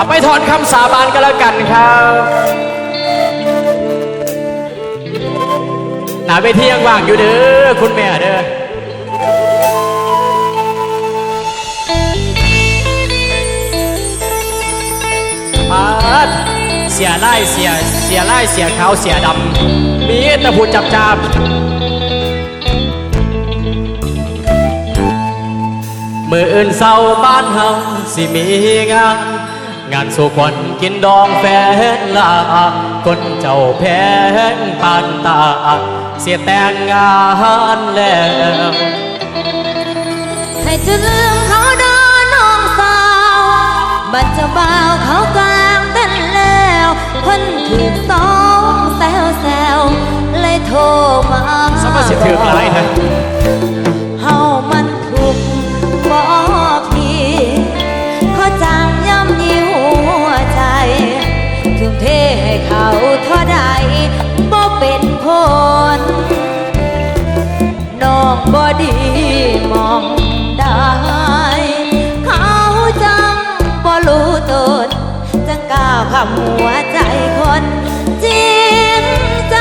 เอาไปถอนคำสาบานกันแล้วกันครับหนาเวทียังว่างอยู่เด้อคุณแม่เด้อปาดเสียไล่เสียเสียไล่เสียขาวเสียดำมีต่ผู้จับจับมืออื่นเศร้าบ้านเฮาสิมีงาน งานสู่ขวัญกินดองแฟนลาคนเจ้าแพงปานตา เสียแต่งงานแล้วให้จะลืมเขาดอนน้องสาว บัดเจะบ่าวเขากลางเต้นแล้วคนถูกสองแซวแซวเลยโทรมาสมัครสิถืออะไรนะ บอดีมองได้เขาจังบ่รู้ตนจังก้าวข้ามหัวใจคนจริงใจ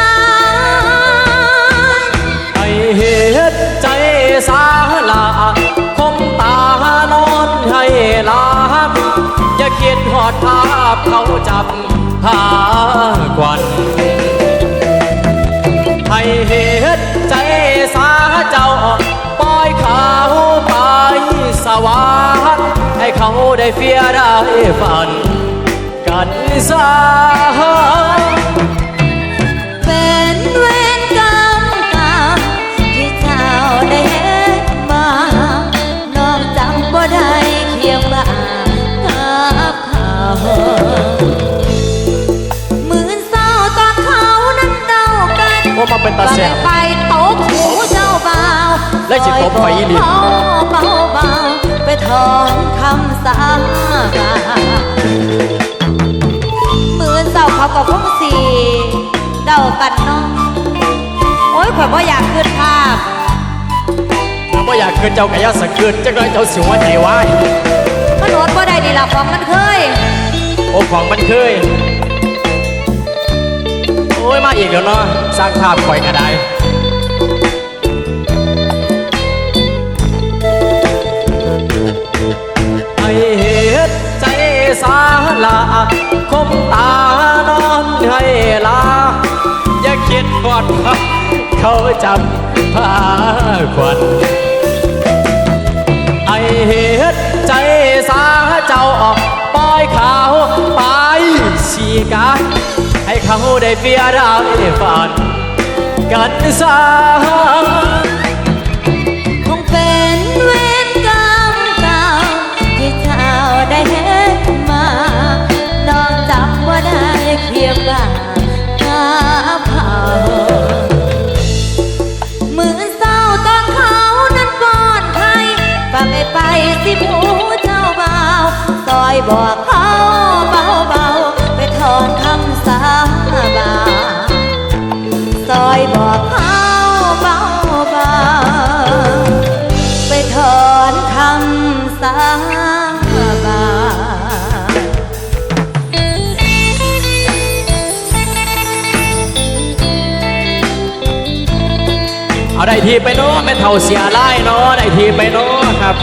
ไอเหตุใจสาลาคมตานอนให้ลาอย่าคิดหอดภาพเขาจับหากวัน วรรค์ให้เขาได้เฟียได้ฝัน กันซะเป็นเวรกรรมเก่าที่เจ้าได้เห็นมา น้องจำบ่ได้เคียงบ่ากับเขาหมื่นเศร้าตอนเขานั้นเดากันว่ามาเป็นตาว่าแสไม่บไปตบหูเจ้าบ่าวและสิตบไปอีหลี ไปถอนคำสาบานหมื่นเศร้าเขาก็คงสีเดากันเนาะโอ้ยข่อยบ่อยากขึ้นภาพถ้าบ่อยากเกินเจ้ากะยาสักเกินจักหน่อยเจ้าสิว่าใจวายมันโนดบ่ได้ดีละของมันเคย โอ้ของมันเคย โอ้ยมาอีกแล้วเนาะสร้างภาพข่อยก็ได้ เขาจำผ้าควันไอเหตุใจสาเจ้าออกปล่อยเขาไปสีกาให้เขาได้เฟียได้ฝัน กันซะคงเป็นเวรกรรมเก่าที่เจ้าได้เห็นมา น้องจำว่าได้เคียงบ่ากับเขา บอกเขาเบาๆไปถอนคำสาบานซอยบอกเขาเบาๆไปถอนคำสาบานเอาได้ทีไปเนาะไม่เท่าเสียไล่เนาะได้ทีไปเนาะครับ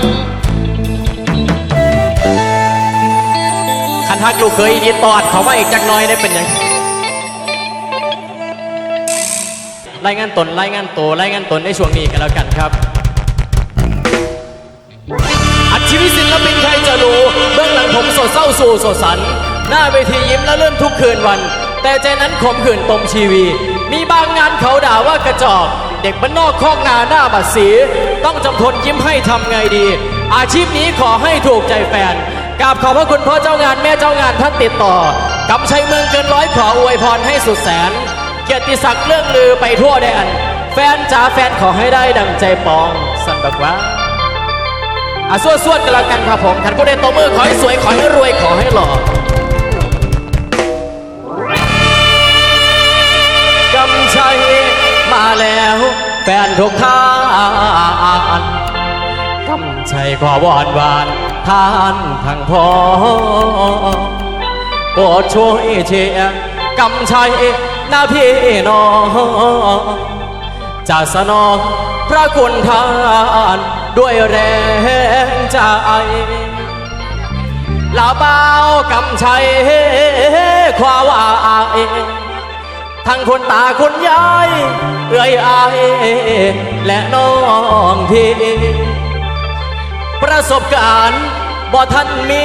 นทักลูกเคยดีตอดเขาว่าอีกจักน้อยได้เป็นยังรายงานตนรายงานโตัวรายงานตนในช่วงนี้กันแล้วกันครับอัดชีวิศิลปินใครจะรู้เบื้องหลังผมสดเศร้าสู่สดสัน หน้าเวทียิ้มและเลื่อนทุกคืนวัน แต่ใจนั้นขมขื่นตมชีวี มีบางงานเขาด่าว่ากระจอกเด็กบ้านนอกคอกนาหน้าบัดสี ต้องจำทนยิ้มให้ทำไงดี อาชีพนี้ขอให้ถูกใจแฟน กราบขอบพระคุณพ่อเจ้างานแม่เจ้างานท่านติดต่อกำชัยเมืองเกินร้อยขออวยพรให้สุดแสน เกียรติศักดิ์เรื่องลือไปทั่วแดน แฟนจ๋าแฟนขอให้ได้ดังใจปอง สันแบบว่าอะสวดๆกันแล้วกันครับผมท่านผู้ใดตบมือขอให้สวยขอให้รวยขอให้หล่อกำชัยมาแล้วแฟนทุกท่านกำชัยขอวอนวาน ท่านทั้งพอโปรดช่วยเชียร์กำชัยหน้าพี่น้องจะสนองพระคุณทานด้วยแรงใจลาเบากำชัยความว่าเองทั้งคนตาคนยายเอื้อยอายและน้องพี่ประสบการณ์ บ่ทันมี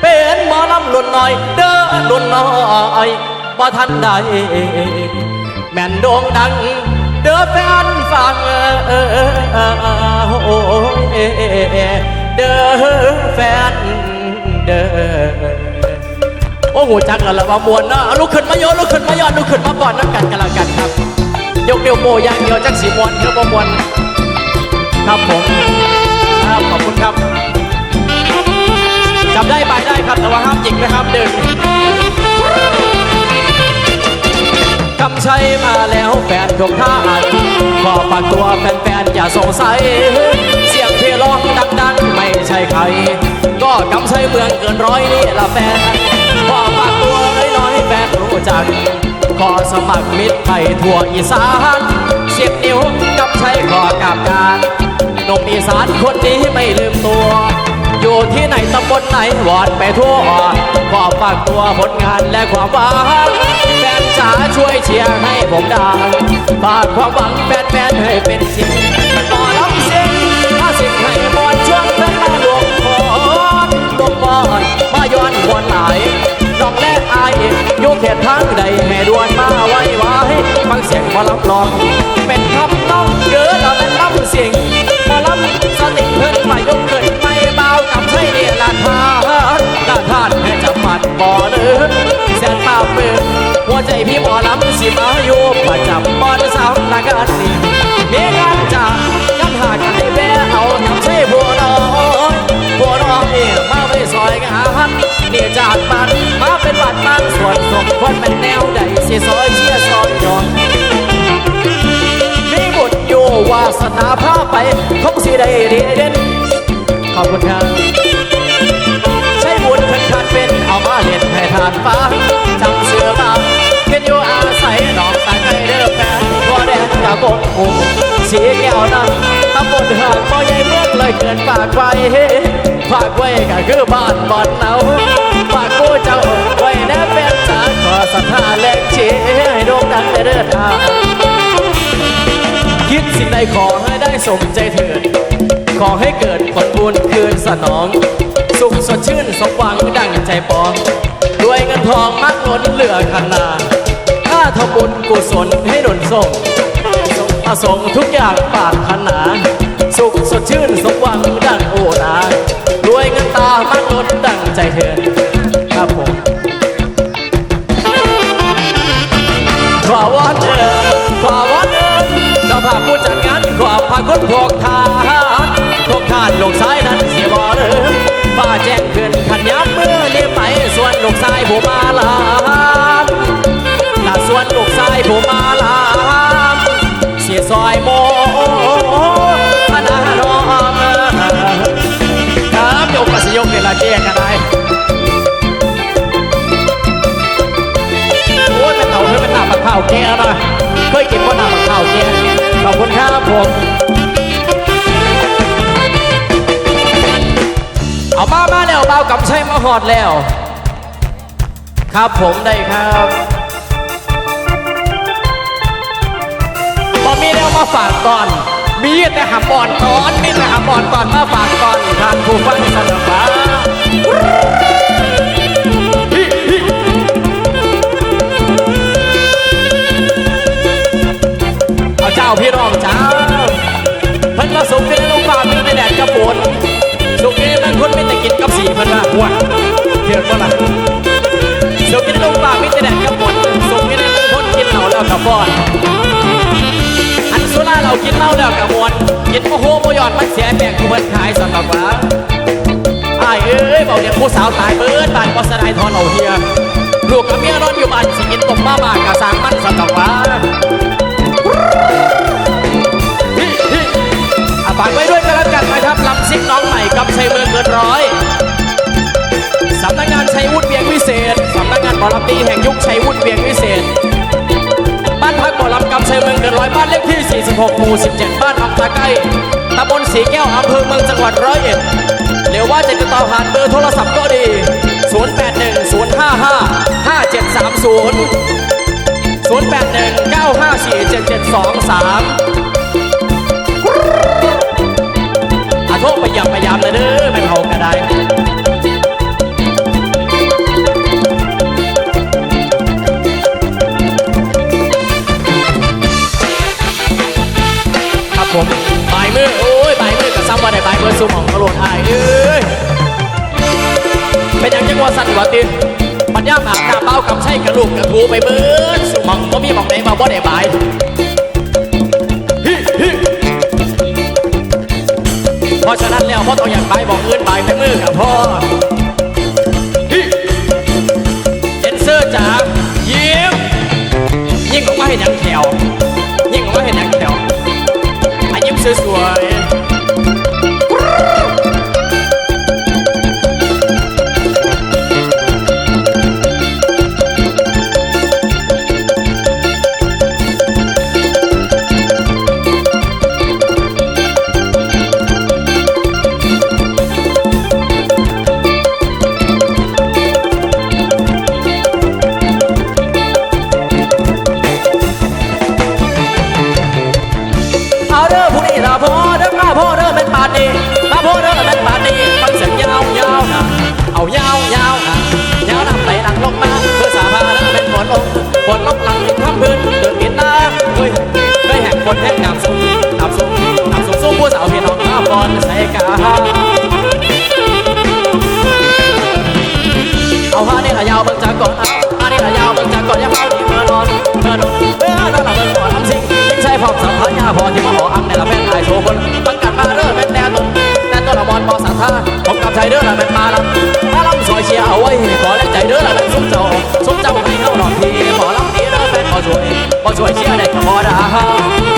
เป็นหมอลำรุ่นน้อย เด้อรุ่นน้อยบ่ทันใดแม่นโด่งดัง เด้อแฟนฟังโอ้เด้อแฟนเด้อโอ้โหจักล้วล่ะว่ามวนนะลุกขึ้นมาโยลุกขึ้นมาย้อนลุกขึ้นมาก่อนนักกันกันละกันครับเดียกเดียวโมย่างเดียวจักสีมวนเดียวบ่มวนครับผมครับขอบคุณครับ จับได้ไปได้ครับแต่ว่าห้ามจิกนะครับดึงคำใช้มาแล้วแฟนทุกท่านขอฝากตัวแฟนๆอย่าสงสัย เสียงเพลงร้องดังๆไม่ใช่ใคร ก็กำใช้เมืองเกินร้อยนี่ละแฟนขอฝากตัวน้อยๆแฟนรู้จัก ขอสมัครมิตรไทยทั่วอีสานสิบนิ้วกำใช้ขอกราบการนมอีสานคนนี้ไม่ลืมตัว อยู่ที่ไหนตำบลไหนวอดไปทั่วขอฝากตัวผลงานและความหวังแฟนจ๋าช่วยเชียร์ให้ผมดังฝากความหวังแฟนๆให้เป็นจริงต่อลำเสียงถ้าสิ่งให้บอลช่วงเส้นมาหลวงพรลวงบอลมาย้อนวนหลายน้องแรกอายอยู่เขตทางใดแม่ดวนมาไว้ไว้ฟังเสียงหมอลำลอง เป็นคำต้องเกิดเราเป็นลำเสียงหมอลำสติเพิ่นมายกเกิดม่เบากับใช่เนี่ยละทานละทานแค่จะปัดบ่อเด้อแสนมาเปิดหัวใจพี่หมอลำสิมาอยู่ประจำบอนสาวละกันนี่มีงานจะกันหากันให้แวะเอาทำใช่บัวน้อยบัวน้อยมาไม่ซอยงานนี่จากบ้านมาเป็นบัดบ้านส่วนสมคนเป็นแนวใดเสิซอยเชียซอยยอนมีบุญอยู่วาสนาพาไปคงสิได้เรียนเด่น ขอบคุณครับใช้บุญเพิ่นขาดเป็นเอามาเล่นให้ทานฟ้าจำเสือมาเห็นอยู่อาศัยน้องตาไก่เด้อแฟนก็แดนกะบกหูสีแก้วนั้นตำบลหาดบ่ใหญ่เมืองเลยเกินฝากไว้ฝากไว้ก็คือบ้านบ่อนเอาฝากกูเจ้าไว้แน่เป็นจาขอศรัทธาแรงเชียร์ให้โด่งดังในเด้อทางคิดสิ่งใดขอให้ได้สมใจเถิด ขอให้เกิดผลบุญคืนสนอง สุขสดชื่นสมหวังดังใจปองด้วยเงินทองมักล้นเหลือขนาถ้าทำบุญกุศลให้หนุนส่งสมประสงทุกอย่างปารถนา สุขสดชื่นสมหวังดังโอนาด้วยเงินตามักล้นดังใจเถิดครับผมขอวอนเอิญขอวอนเอิญเจ้าภาพผู้จัดงานขอพาคนพวกทา กทานลงซ้ายนั้นเสียบ่เด้อป้าแจ้งขึ้นขันย้ำเมื่อนี้ไปส่วนลูกชายผู้มาลามละส่วนลูกชายผู้มาลามเสียซอยโมพนาน้องครับยกกระสิยกเวลาเกียกันไดโอ้ยเป็นเต่าเธอเป็นหน้าปักข้าวแกนะเคยกินว่าหน้าปักข้าวแกขอบคุณครับผม มามาแล้วเบากับใช้มาหอดแล้ว ครับผมได้ครับพอมีแล้วมาฝากก่อน มีแต่หำบบอนตอนมีแต่หำบบอนตอนมาฝากก่อนทานผู้ฟังสนับสนุนเอาเจ้าพี่น้องเจ้าเพิ่นมาสุกที่ในลูกฟ้ามีแต่แดดกระปุน คนไม่แต่กินกับสีเพิ่นว่าหัวเถื่อนว่าล่ะสุกที่ในลูกฟ้ามีแต่แดดกระปวนสุกที่นั่นคนกินเหล้าแล้วกระปอนอันสุราเรากินเหล้าแล้วกระมวลกินโมโหโมยอนมันเสียแบ่งกูเพิ่นขายสำหรับว่าไอ้เอ้ยเบาเดี๋ยวผู้สาวตายเบิดบ้านบอสไดทอนเหล่าเฮียลูกกับเมียนอนอยู่บ้านสิกินต้มาม่ากะสางมันสำหรับว่า หมอลำดีแห่งยุคชัยวุฒิเวียงวิเศษ บ้านพักหมอลำกำชัยเมืองเดือดร้อยบ้านเลขที่ 46 หมู่ 17 บ้านอัมตาใกล้ตำบลสีแก้วอำเภอเมืองจังหวัดร้อยเอ็ดหรือว่าจะติดต่อผ่านเบอร์โทรศัพท์ก็ดี 0810555730 0819547723อาโทษไปยำพยายามเลยเด้อไม่เผาก็ได้ ผมบายมือโอ้ยบายมือกับซ้ำวันไหนบายมือซุ่มของกระโหลกอายเอ้ยเป็นอย่างจังหวะสั่นกว่าตินปัญญาอาบน้ำเป้ากับใช่กระลูกกระทูไปเบิดสุมองก็มีหมองไหนมาบ่ได้บายฮิฮิเพราะฉะนั้นแล้วพ่อต้องอยากบายบอกอื่นบายไปมือกับพ่อฮิเอ็นเซอร์จ๋ายิ้มยิ่งออกมาเห็นอย่างแถว อา เอาผ้านี่ละยาวเบิ่งจากก่อนเอาผ้านี่ละยาวเบิ่งจากก่อนอย่าเฝ้านี่เมื่อนอนเมื่อนอนเมื่อนอนละเบิ่งก่อนทำสิ่งยิ่งใช้พร้อมสัมผัสยาพอที่มาหออังในละแม่นไอโชว์คนบังกัดมาเด้อแม่นแต่ตุนแต่ตัวละมอนบอสัทธาผมกับใจเด้อละแม่นมาลำมาลำซอยเชียร์เอาไว้ขอแรงใจเด้อละแม่นสุขเจ้าสุขเจ้าให้เข้านอนทีขอลำนี้เด้อแม่นขอช่วยขอช่วยเชียร์ได้ก็พอดาผมยังเดี่ย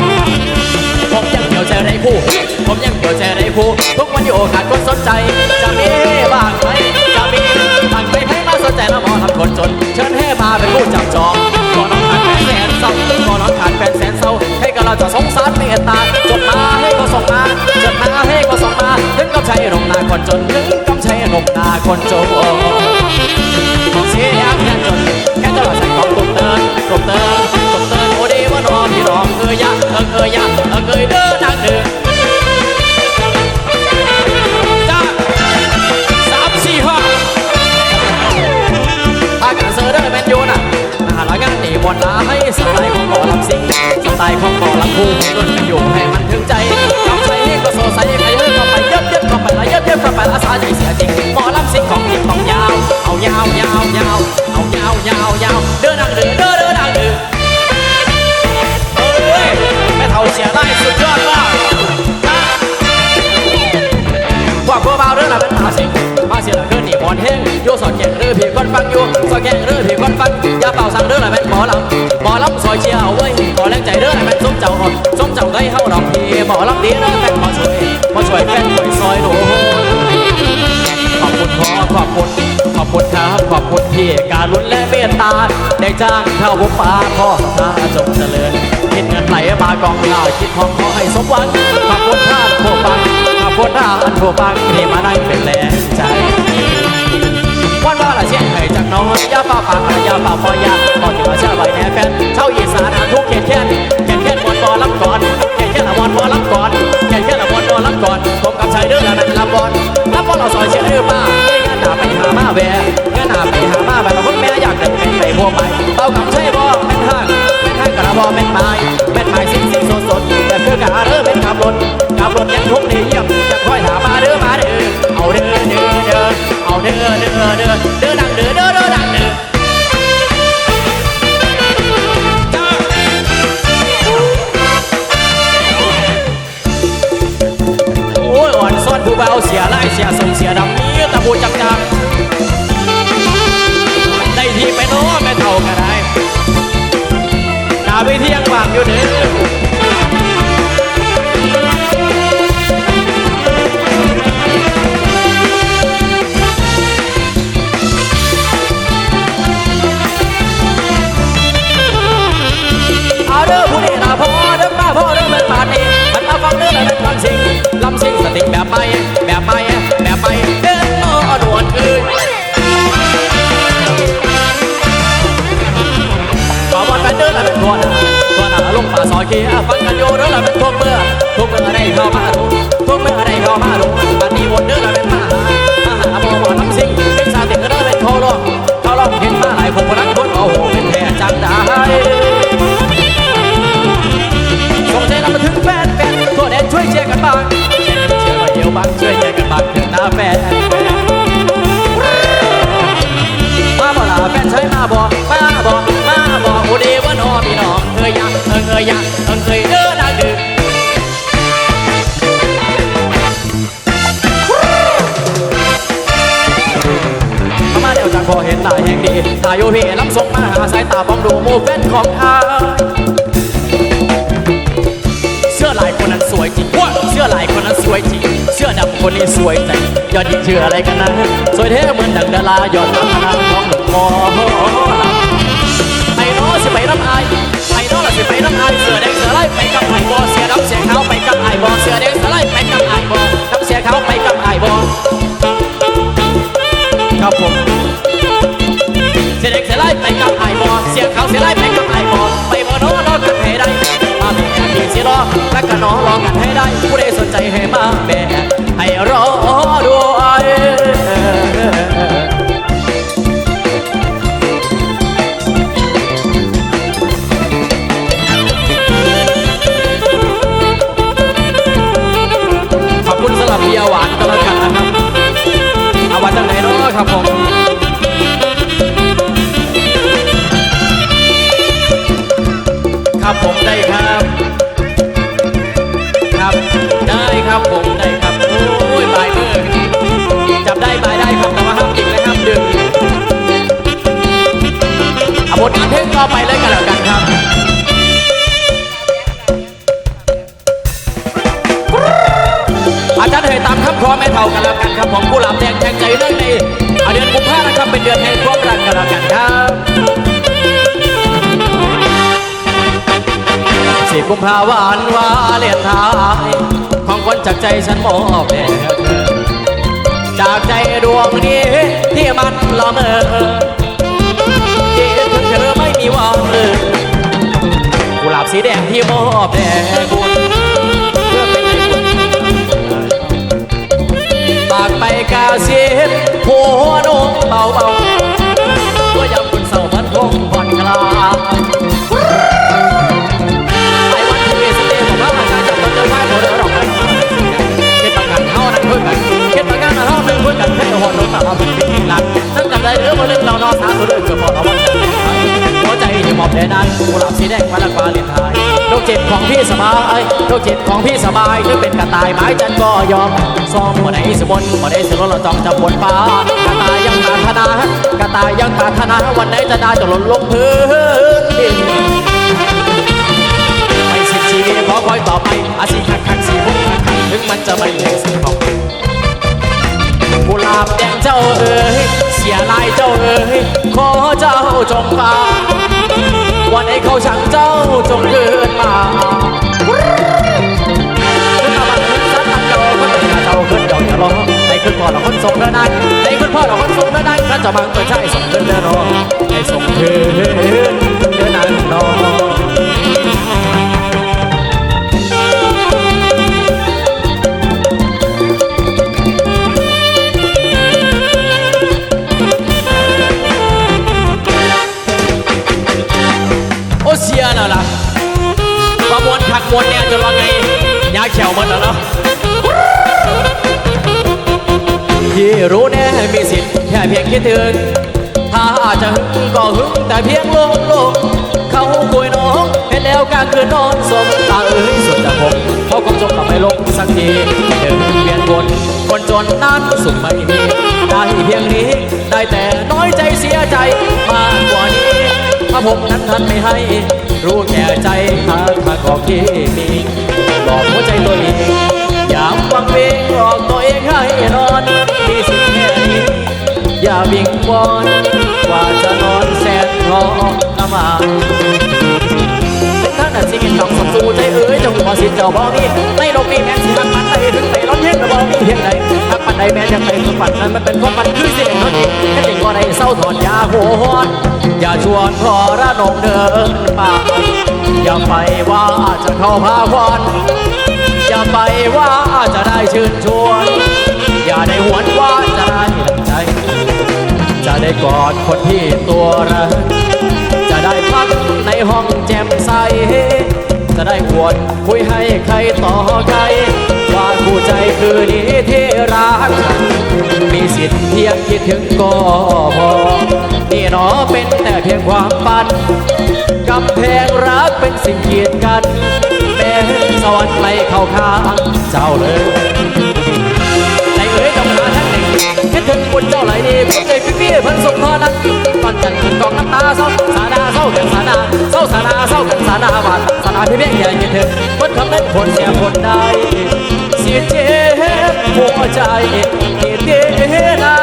วใจในผู้ผมยังเดี่ยวใจในผู้ทุกวันอยู่ขาดคนสนใจ จะมีบ้างไหมจะมีบ้างไหมให้มาสนใจแล้วมอทำคนจน เชิญให้มาเป็นผู้จับจองขอน้องขาดแฟนแสนเศร้าขอน้องขาดแฟนแสนเศร้าให้กับเราจะสงสารเมตตาจดมาให้ก็ส่งมาจดมาให้ก็ส่งมาถึงกับใช้นมนาคนจนถึงกับใช้นมนาคนจน ดึงมันอยู่ให้มันถึงใจกำใส่ก็โซใสใครเฮ้ยเข้าไปเย็บเย็บเข้าไปละเย็บเย็บเข้าไปละสาใจเสียจริงหมอลำสิงของจริงต้องยาว เอายาวยาวยาวเอายาวยาวยาวเดินดังเดือเดินเดินดังเดือเฮ้ยแม่เท่าเสียได้สุดยอด พ่องแฟนหมอช่วยหมอช่วยแฟนหน่วยซอยโหนขอบคุณพ่อขอบคุณขอบคุณครับขอบคุณพี่การุณและเมตตาได้จ้างเข้าบุปผาพ่อตาจงเจริญคิดเงินไหลมากองข้าคิดของขอให้สมหวังขอบคุณท่านผู้ฟังขอบคุณท่านผู้ฟังที่มาได้เป็นแรงใจวันว่าละเชียงไห้จากน้องยาป่าปากยาป่าพอยาพอถึงมาเชื่อไว้แน่แฟนเช่าอีสานทุกเขตแค่นเขตแค่นมวนบอลำก่อนเขตแค่นละมวนบอลำก่อนเขายเด้อละนั่นลำบอลลำบอลเราซอยเชื่อเรือมาเฮ้ยงานหนาไปหามาแวะงานหน้าไปหามาแบบคนแม่อยากเดินไปไปพวกไปเต้ากับใช่บ่เป็นห้างเป็นห้างกระบอแม่นไม้แม่นไม้ คีฟังกันอยู่เด้อละเป็นทุกเมื่อทุกเมื่อได้เข้ามาดูทุกเมื่อได้เข้ามาดูบัดนี้วนเด้อละเป็นมาหามาหาบ่บ่ลำซิงเป็นสาวเด็กก็เด้อเป็นโคโลเขาลองเห็นมาหลายคนบ่รักคนโอ้โหเป็นแท้จังได้ส่งใจเรามาถึงแฟนแฟนตัวแดนช่วยเชียร์กันบ้างเชียร์หน่อยเดียวบ้างช่วยเชียร์กันบ้างถึงหน้าแฟนมาบ่ล่ะแฟนใช้มาบ่มาบ่มาบ่โอเดวันอพี่น้องเอ้ยยังเอิงเอ้ยยัง ดีตาโยพี่รับส่งมาหาสายตามองดูโมเฟนของอายเสื้อลายคนนั้นสวยจริงว้าเสื้อลายคนนั้นสวยจริง เสื้อดำคนนี้สวยใจยอดหญิงชื่ออะไรกันนะ สวยเท่เหมือนดังดารายอดมาพนังของหลวงพ่อไอ้น้อสิไปน้ำอายไอ้น้อละสิไปน้ำอายเสื้อแดงเสื้อไล่ไปกับไอ้บอเสื้อดำเสื้อขาวไปกับไอ้บอเสื้อแดงเสื้อไล่ไปกับไอ้บอดำเสื้อขาวไปกับ ผู้ใดสนใจให้มาแม่ให้รอด้วยขอบคุณสำหรับเบียร์หวานก็แล้วกันนะครับเอาวันตั้งไหนเนาะครับผม ภาวานวาเลนทายของคนจากใจฉันมอบแด่เธอจากใจดวงนี้ที่มันละเมอคิดถึงเธอไม่มีวันเลยกุหลาบสีแดงที่มอบแด่ ใจที่มอบแด่นั้นกุหลาบสีแดงมาละกว่าเลียนไทยโรคจิตของพี่สบายโรคจิตของพี่สบายถึงเป็นกระต่ายไม้จันก็ยอมซ้อมบ่ไหนสมนบ่ไหนสลนเราจองจับบนฟ้ากระต่ายยังปรารถนากระต่ายยังปรารถนาวันไหนจะได้จะหล่นลงพื้นดินไม่สิ้นชีวิตขอคอยต่อไปอาชีพคักคักสีพุ่งคักคักถึงมันจะไม่แข็งสิบอกกุหลาบแดงเจ้าเอ๋ยเสียลายเจ้าเอ๋ยขอเจ้าจงฟัง วันให้เขาชังเจ้าจงเกินมาขึ้นมาบังขึ้นสักตังเจ้าคนเดียวเจ้าขึ้นเดียวอย่ารอให้ขึ้นพ่อเราคนส่งเดินได้ให้ขึ้นพ่อเราคนส่งเดินได้ข้าจะบังตัวใช่ส่งเดินเดินรอให้ส่งเดินเดินนั่นรอ มวลผัวลเนี่ยจนว่าไงยาเขียวหมันแล้วเนาะที่รู้แน่มีสิทธิ์แค่เพียงคิดถึง ถ้าจะหึงก็หึงแต่เพียงลงลงเขาคุยน้องเห็นแล้วกลางคืนนอนสมตาเอ้ยสุดจะผมเขาคงจมกลับไปลงสักทีเดินเวียนวนคนจนนั้นสุขไม่มีได้เพียงนี้ ได้แต่น้อยใจเสียใจมากกว่า นี้ถ้าผมนั้นทันไม่ให้ รู้แก่ใจหาทางออกที่มีหลอกหัวใจตัวเองอยากฟังเพลงหลอกตัวเองให้นอนมีสิ่งแค่นี้อย่าวิงวอนกว่าจะนอนแสนรมานถึงท่านอาจสิเป็นต้องสมสู้ใจเอ้ยจงหัวสิเจ้าบ่มีในโลกนี้แม้สิหักมันใดถึงไป ยงกระบอกเพียงใดหักมันใดแม้จะไปสุดฝันนั้นมันเป็นความฝันคือเสียงเท่านี้แค่จริงก็ได้เศร้าถอนยาหัวหอนอย่าชวนพอระนมเดินป่าอย่าไปว่าจะเข้าพาควันอย่าไปว่าจะได้ชื่นชวนอย่าได้หวนว่าจะได้ใจ จะได้กอดคนที่ตัวรักจะได้พักในห้องแจ่มใสจะได้อวดคุยให้ใครต่อใคร คู่ใจคือนี้ที่รักกันมีสิทธิ์เพียงคิดถึงก็พอนี่หนอเป็นแต่เพียงความฝันกำแพงรักเป็นสิ่งเกียดกัน แม้สวรรค์ไม่เข้าข้างเจ้าเลยใจเอ๋ยต้องหาทั้งหนึ่งคิดถึงคุณเจ้าไหลดีผมเลยพี่พี่เพิ่นส่งพอนัก่อนจันทร์กองน้ำตาเศร้าสาดาเศร้ากันสาดาเศร้าสาดาเศร้ากันสาดาบาดสาดาพี่เพียงใหญ่คิดถึงเพิ่นคำนั้นคนเสียคนใด เสียเจ็บหัวใจเดีนา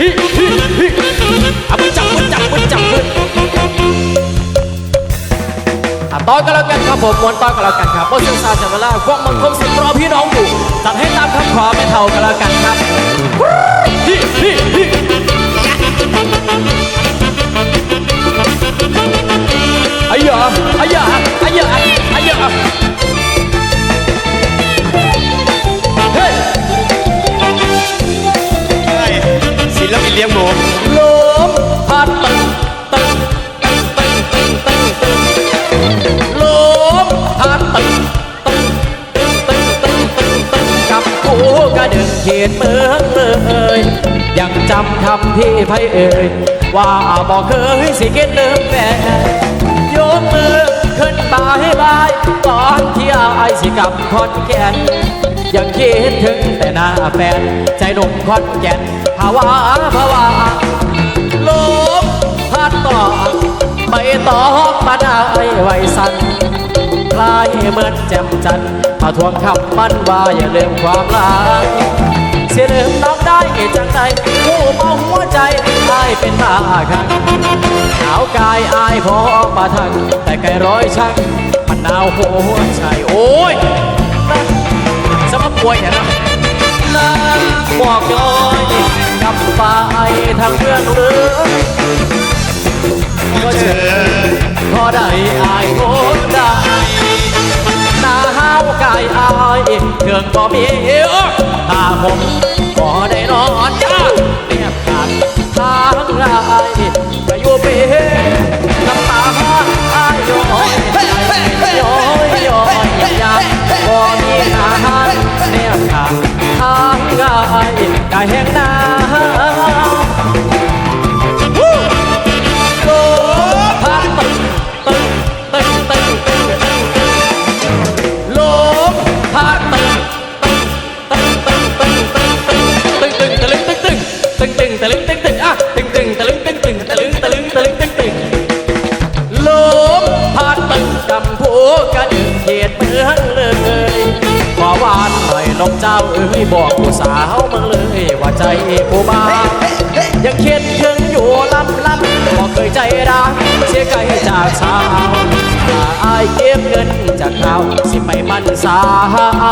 ฮิฮิฮิอะมึงจับมึงจับมึงจับมึงอะตอนก็แล้วกันครับผมมวนตอนก็แล้วกันครับเพราเสียงซาเสียงเวลาพวกมันคงสิรอพี่น้องอยู่จัดให้ตามคำขอไม่เท่ากันแล้วกันครับ ระดึงเมืองเลยยังจำคำที่ไพเอ่ยว่าบอกเคยสิเกตเดิมแฟนยกมือขึ้นบายบายตอนที่อายสิกลับคอนแก่นยังคิดถึงแต่หน้าแฟนใจหนุ่มคอนแก่นภาวะภาวะลมพัดต่อไปต่อมาได้ไว้สัน คลายเหมือนแจ่มจันทร์มาทวงคำมันว่าอย่าลืมความรักเสียลืมน้องได้จังใดผู้มองหัวใจอายเป็นบ้าครั้งหนาวกายอายพอมาทันแต่ไกลร้อยช่างมันหนาวหัวใจโอ้ยสมป่วยเนี่ยนะน้ำบอกลอยกับฝ่ายทางเพื่อนเรือก็เจอพอได้อายโคตรได้ ยอายเครื่องก็มีถ้าผมก็ได้นอนจ้าเรียบขาดทางลายจะอยู่เป็นน้ำตาอายย้อยย้อยย้อยยามบ่มีอาหารเรียบขาดทางลายกายแห่งน้ำ สา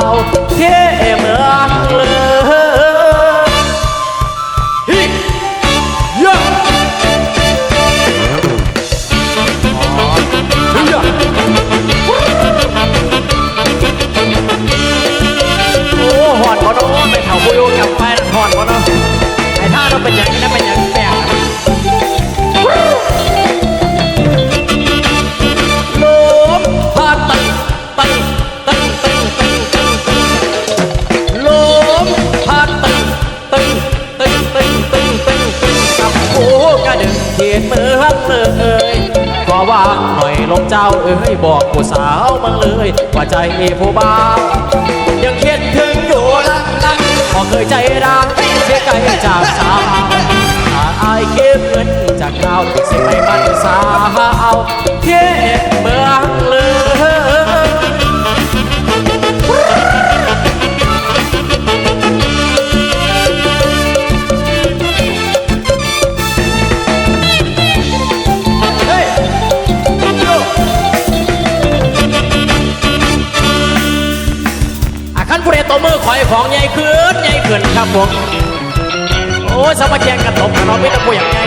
วเท่เมืองเลยฮิยะฮิยะโอ้หอนบ่เนาะไปเถาบุยกับแฟนหอนบ่เนาะ บอกผู้สาวมืองเลยว่าใจผู้บ่าวยังคิดถึงอยู่ลังลังพอเคยใจร้ายเสียใจจากสาวหาอายเก็บเงินจากเราเสิไปมันสาวเที่เมือ ของใหญ่ขึ้นใหญ่ขึ้นครับผมโอ้ยสมาแข่งกันตบกันเราไม่ต้องพูดอย่างไง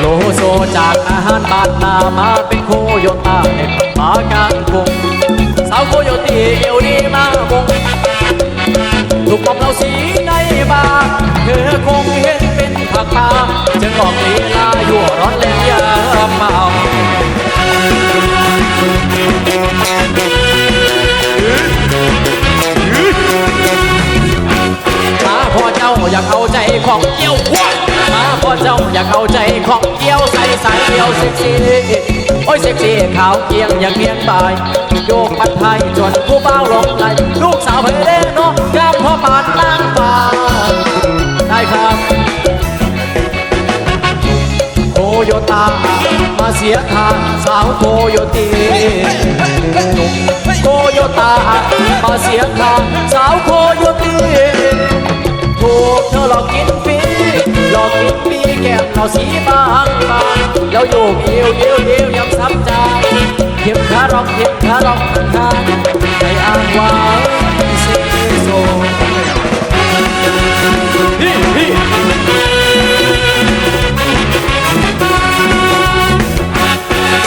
โลโซจากอาหารบานนามาเป็นโคโยต้าเด็มากางกงสาวโคโยตีเอวดีมาวงถูกปอมเราสีในบาร์ เธอคงเห็นเป็นผักปาจึงออกลีลาอยู่ร้อนแรงยาเมามาพอเจ้าอยากเอาใจของเกี้ยวควักมาพ่อเจ้าอยากเอาใจของเกี้ยวใส่สายเดียวเซ็กซี่โอ้ยเซ็กซี่ขาวเกียงอย่างเกียงบายโยกปัดไทยจนผู้บ่าวลงไหลลูกสาวเพลเล่เนาะ ตา มาเสียทางสาวโคโยตีโคโยตา มาเสียทางสาวโคโยตีถูกเธอหลอกกินฟรีหลอกกินฟรีแก้มเราสีบางบางแล้วโยกเอวเอวเอวยังซ้ำใจเข็มขาร็อกเข็มขาร็อกทาให้อ้างว่าเซโซฮิฮิ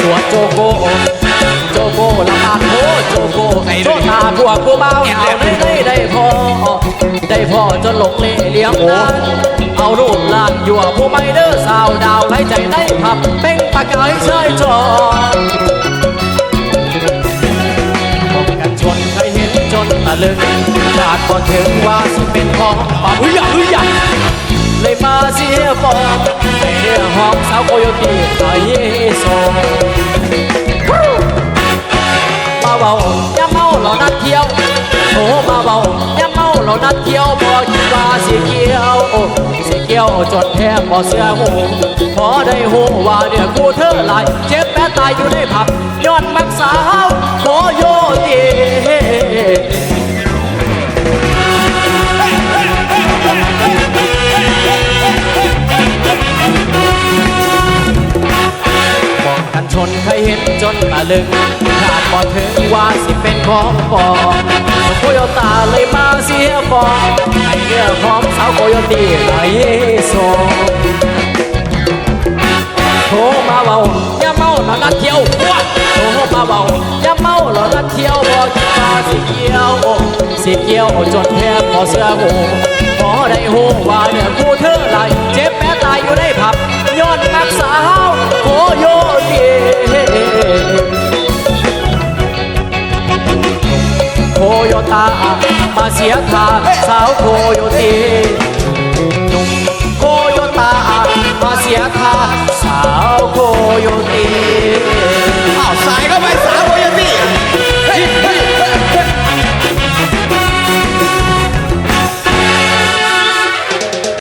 สวโจโกโจโกละปากโคโจโกโจตาพวกกูเบาเอาได้ได้ได้พอได้พอจนหลงเล่เลี้ยงนานเอารูปล่านอยู่ผู้ไม่เด้อสาวดาวให้ใจได้พับเป้งปากกายเชยจอบอกกันชนใครเห็นจนตะลึงชาติก็ถึงว่าสิเป็นของป่าเฮ้ยอย่าเฮ้ยอย่า เลยมาเสียฟอร์มในเรื่องหอมสาวโคโยตีไอโซมาเบาอย่าเมาเรานัดเที่ยวโอ้มาเบาอย่าเมาเรานัดเที่ยวบอกคิดว่าสิเกี่ยวสิเกี่ยวจนแทบบ่เสื้อหูพอได้หูว่าเดี๋ยวกูเธอหลายเจ็บแม้ตายอยู่ในผับย้อนมักสาวโคโยตี กันชนเคยเห็นจนตะลึงขาดพอถึงว่าสิเป็นของปลอมโคโยตาเลยมาเสียฟอร์มไอเรื่องของสาวโคโยตีไอโซโทรมาเบาอย่าเมาแล้วนัดเที่ยวโทรมาเบาอย่าเมาแล้วนัดเที่ยวบอกคิดว่าสิเกี่ยวสิเกี่ยวจนแทบพอเสื้อหูพอได้หูว่าเนี่ยกูเธอไหลเจ็บแม้ตายอยู่ในผับย้อนนักสา โคโยตามาเสียท่าสาวโคโยตีหโคโยตามาเสียท่าสาวโคโยตี